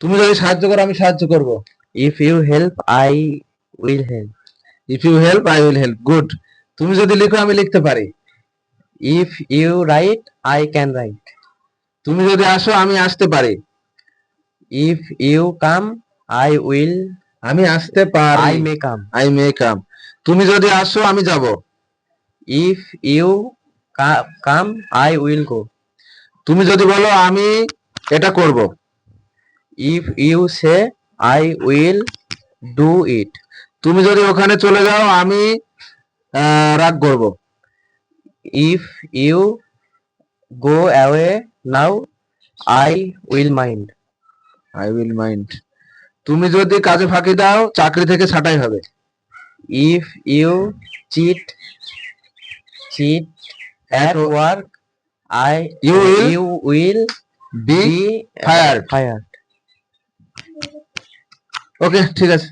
তুমি যদি সাহায্য করো আমি সাহায্য করব। If you help I will help if you help I will help good তুমি যদি লিখো আমি লিখতে পারি। If you write I can write তুমি যদি আসো আমি আসতে পারি। If you come I will আমি আসতে পারি। I may come I may কাম তুমি যদি আসো আমি যাব। If you come come, I will go. তুমি যদি বলো আমি এটা করব। If you say, I will do it. তুমি যদি ওখানে চলে যাও আমি রাগ করব If you go away now, I will mind. I will mind তুমি যদি কাজে ফাঁকি দাও চাকরি থেকে ছাঁটাই হবে If you cheat, cheat at work, I You will you will be be uh, fired. fired. Okay ঠিক আছে।